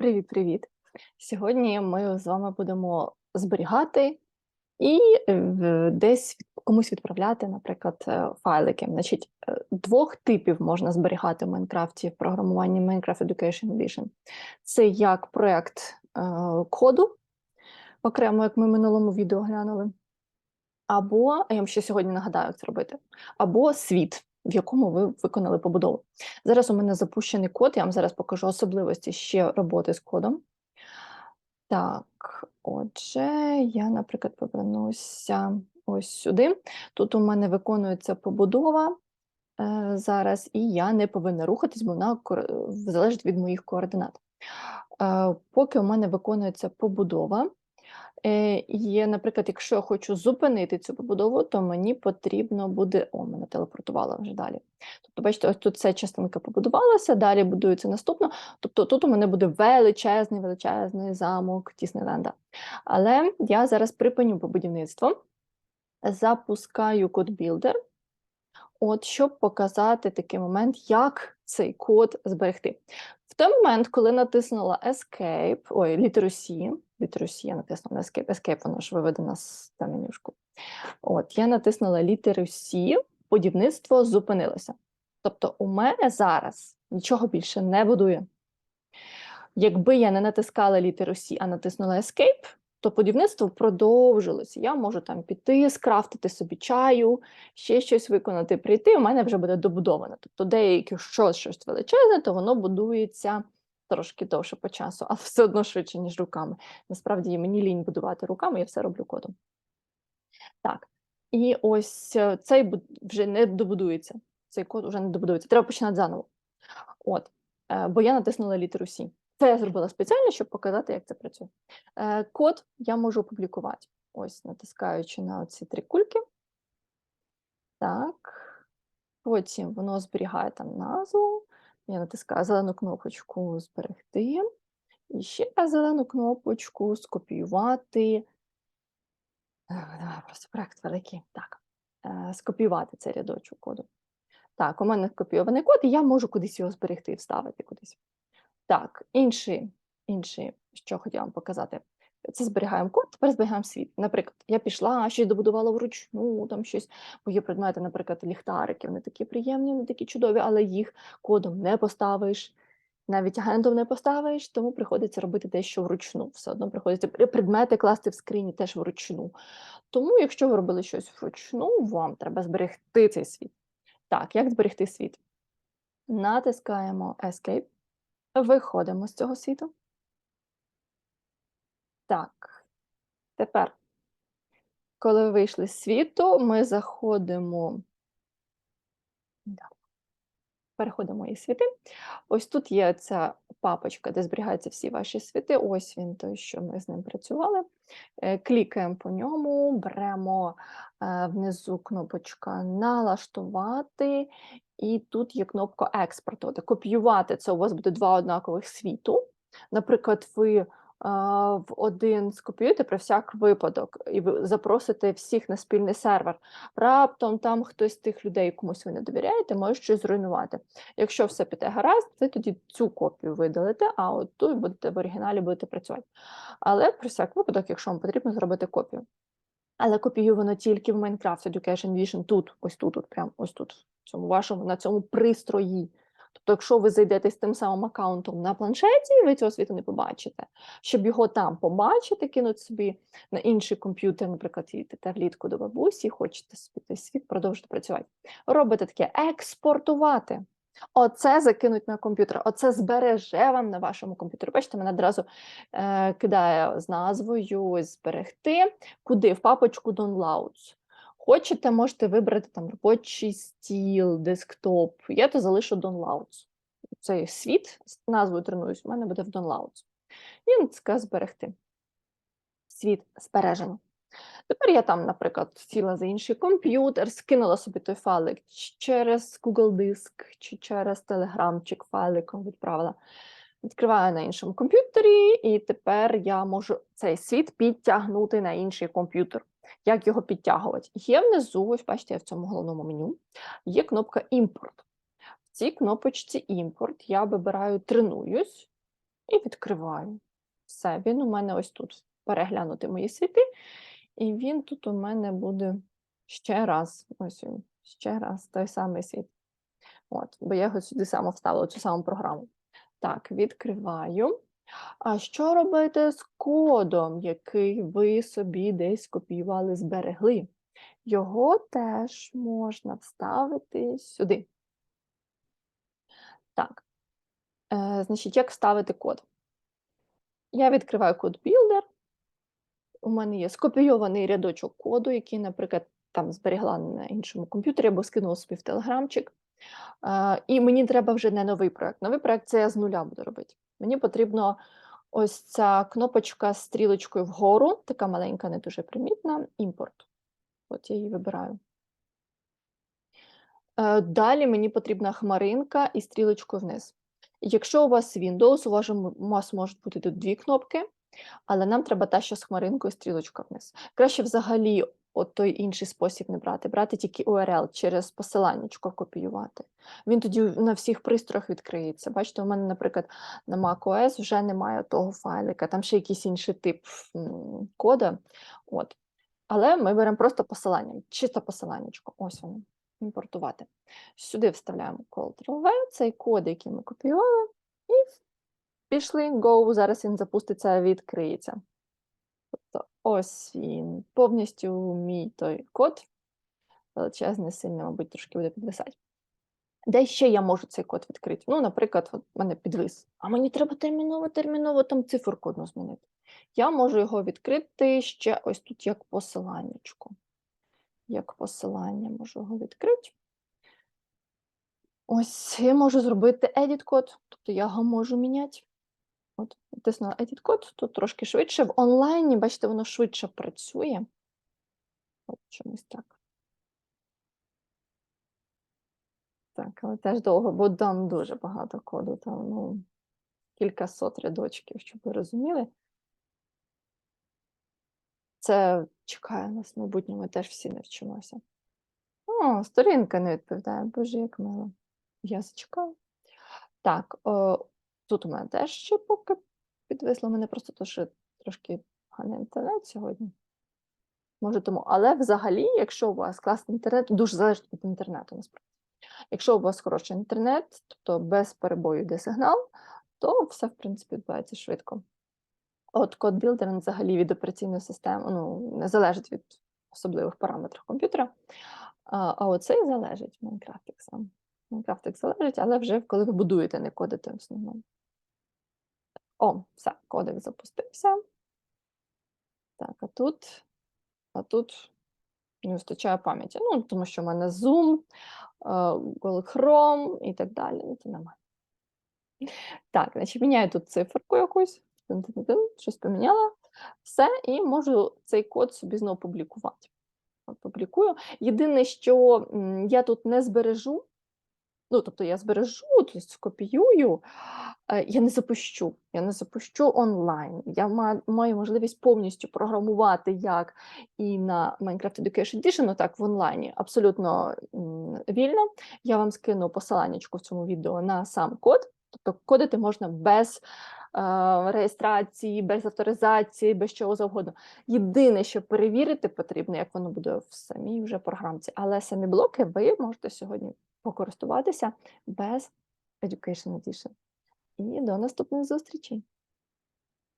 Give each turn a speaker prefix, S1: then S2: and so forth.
S1: Привіт-привіт! Сьогодні ми з вами будемо зберігати і десь комусь відправляти, наприклад, е, файлики. Значить, е, двох типів можна зберігати в Майнкрафті в програмуванні Minecraft Education Edition. Це як проект е, коду, окремо, як ми в минулому відео глянули. Або, я вам ще сьогодні нагадаю, як це робити, або світ, в якому ви виконали побудову. Зараз у мене запущений код, я вам зараз покажу особливості ще роботи з кодом. Так, отже, я, наприклад, повернуся ось сюди. Тут у мене виконується побудова е, зараз, і я не повинна рухатись, бо вона залежить від моїх координат. Е, поки у мене виконується побудова, є, наприклад, якщо я хочу зупинити цю побудову, то мені потрібно буде. О, мене телепортувало вже далі. Тобто, бачите, ось тут ця частинка побудувалася, далі будується наступна. Тобто тут у мене буде величезний, величезний замок Тіснеленда. Але я зараз припиню побудівництво, запускаю код Builder, от щоб показати такий момент, як цей код зберегти. В той момент, коли натиснула Escape, ой, літеру C, літеру C я натиснула на Escape, Escape, воно ж виведено з та менюшку. От, я натиснула літеру C, будівництво зупинилося. Тобто у мене зараз нічого більше не будує. Якби я не натискала літеру C, а натиснула Escape, то будівництво продовжилося. Я можу там піти, скрафтити собі чаю, ще щось виконати, прийти, у мене вже буде добудовано. Тобто, деякі щось, щось величезне, то воно будується трошки довше по часу, але все одно швидше, ніж руками. Насправді мені лінь будувати руками, я все роблю кодом. Так, і ось е, цей вже не добудується. Цей код вже не добудується. Треба починати заново. От, е, бо я натиснула літеру C. Це я зробила спеціально, щоб показати, як це працює. Е, Код я можу опублікувати. Ось, натискаючи на ці три кульки. Так. Потім воно зберігає там назву. Я натискаю зелену кнопочку зберегти. І ще зелену кнопочку скопіювати. Давай, просто проект великий. Так. Е, Скопіювати цей рядочок коду. Так, у мене скопійований код, і я можу кудись його зберегти, вставити кудись. Так, інший, інший, що хотіла вам показати. Це зберігаємо код, тепер зберігаємо світ. Наприклад, я пішла, щось добудувала вручну, там щось, бо є предмети, наприклад, ліхтарики, вони такі приємні, вони такі чудові, але їх кодом не поставиш, навіть агентом не поставиш, тому приходиться робити дещо вручну. Все одно приходиться предмети класти в скрині теж вручну. Тому, якщо ви робили щось вручну, вам треба зберегти цей світ. Так, як зберегти світ? Натискаємо Escape, виходимо з цього світу. Так, тепер, коли ви вийшли з світу, ми заходимо. Переходимо і світи. Ось тут є ця папочка, де зберігаються всі ваші світи. Ось він той, що ми з ним працювали. Е, Клікаємо по ньому, беремо е, внизу кнопочка налаштувати, і тут є кнопка експортувати. Копіювати це у вас буде два однакових світу. Наприклад, ви в один скопіюєте про всяк випадок, і ви запросите всіх на спільний сервер. Раптом там хтось з тих людей, комусь ви не довіряєте, може щось зруйнувати. Якщо все піде гаразд, ви тоді цю копію видалите, а от тут будете в оригіналі будете працювати. Але про всяк випадок, якщо вам потрібно зробити копію. Але копіювано тільки в Minecraft Education Edition тут, ось тут, от прямо ось тут, в цьому вашому, на цьому пристрої. Тобто, якщо ви зайдете з тим самим аккаунтом на планшеті, ви цього світу не побачите. Щоб його там побачити, кинути собі на інший комп'ютер, наприклад, їдете влітку до бабусі, хочете той світ продовжити працювати. Робите таке експортувати. Оце закинуть на комп'ютер, оце збереже вам на вашому комп'ютері. Бачите, мене одразу е, кидає з назвою зберегти. Куди? В папочку Downloads. Хочете, можете вибрати там робочий стіл, десктоп. Я то залишу Downloads. Цей світ з назвою тренуюсь, у мене буде в Downloads. І натискаю зберегти. Світ збережено. Тепер я там, наприклад, сіла за інший комп'ютер, скинула собі той файлик через Google Диск чи через Telegram файликом відправила. Відкриваю на іншому комп'ютері, і тепер я можу цей світ підтягнути на інший комп'ютер. Як його підтягувати? Є внизу, ось бачите, в цьому головному меню, є кнопка імпорт. В цій кнопочці імпорт я вибираю тренуюсь. і відкриваю. Все, він у мене ось тут переглянути мої світи, і він тут у мене буде ще раз. Ось він, ще раз той самий світ. От, бо я його сюди само вставила, цю саму програму. Так, відкриваю. А що робити з кодом, який ви собі десь копіювали, зберегли? Його теж можна вставити сюди. Так, е, значить, як вставити код? Я відкриваю код Builder. У мене є скопійований рядочок коду, який, наприклад, там зберігла на іншому комп'ютері або скинула собі в телеграмчик. Е, і мені треба вже не новий проект. Новий проект це я з нуля буду робити. Мені потрібно ось ця кнопочка з стрілочкою вгору, така маленька, не дуже примітна, імпорт. От я її вибираю. Е, Далі мені потрібна хмаринка і стрілочкою вниз. Якщо у вас Windows, у вас, у вас можуть бути тут дві кнопки, але нам треба та, що з хмаринкою і стрілочка вниз. Краще взагалі от той інший спосіб не брати, брати тільки URL через посиланнячко копіювати. Він тоді на всіх пристроях відкриється. Бачите, у мене, наприклад, на macOS вже немає того файлика, там ще якийсь інший тип м, кода. От. Але ми беремо просто посилання, чисто посиланнячко. Ось воно, імпортувати. Сюди вставляємо Ctrl-V, цей код, який ми копіювали, і пішли, go, зараз він запуститься, відкриється. Ось він, повністю мій той код. Величезний, сильно, мабуть, трошки буде підвисати. Де ще я можу цей код відкрити? Ну, наприклад, от мене підвис. А мені треба терміново, терміново там циферку одну змінити. Я можу його відкрити ще ось тут як посиланнячко. Як посилання можу його відкрити. Ось я можу зробити edit код, тобто я його можу міняти. От, натиснула edit код, тут трошки швидше. В онлайні, бачите, воно швидше працює. От чомусь так. Так, але теж довго, бо там дуже багато коду, там ну, кілька сот рядочків, щоб ви розуміли. Це чекає нас в майбутньому, ми теж всі не вчимося. О, сторінка не відповідає, боже, як мило. Я зачекаю. Так, тут у мене теж ще поки підвисло, мене просто то, що трошки поганий інтернет сьогодні. Може тому, але взагалі, якщо у вас класний інтернет, дуже залежить від інтернету, насправді. Якщо у вас хороший інтернет, тобто без перебою йде сигнал, то все, в принципі, відбувається швидко. От код він взагалі від операційної системи, ну, не залежить від особливих параметрів комп'ютера. А, а оцей залежить Minecraft сам. Minecraft залежить, але вже коли ви будуєте, не кодите в основному. О, все, кодек запустився. Так, а тут, а тут не вистачає пам'яті. Ну, тому що в мене Zoom, е, Google Chrome і так далі. Ну, це нормально. Так, значить, міняю тут циферку якусь, щось поміняла, все, і можу цей код собі знову публікувати. Публікую. Єдине, що я тут не збережу, ну, тобто я збережу, тобто скопіюю, е, я не запущу. Я не запущу онлайн. Я маю можливість повністю програмувати як і на Minecraft Education Edition, ну, так в онлайні, абсолютно вільно. Я вам скину посиланнячку в цьому відео на сам код. Тобто кодити можна без е, реєстрації, без авторизації, без чого завгодно. Єдине, що перевірити потрібно, як воно буде в самій вже програмці. Але самі блоки ви можете сьогодні покористуватися без Education Edition. І до наступних зустрічей!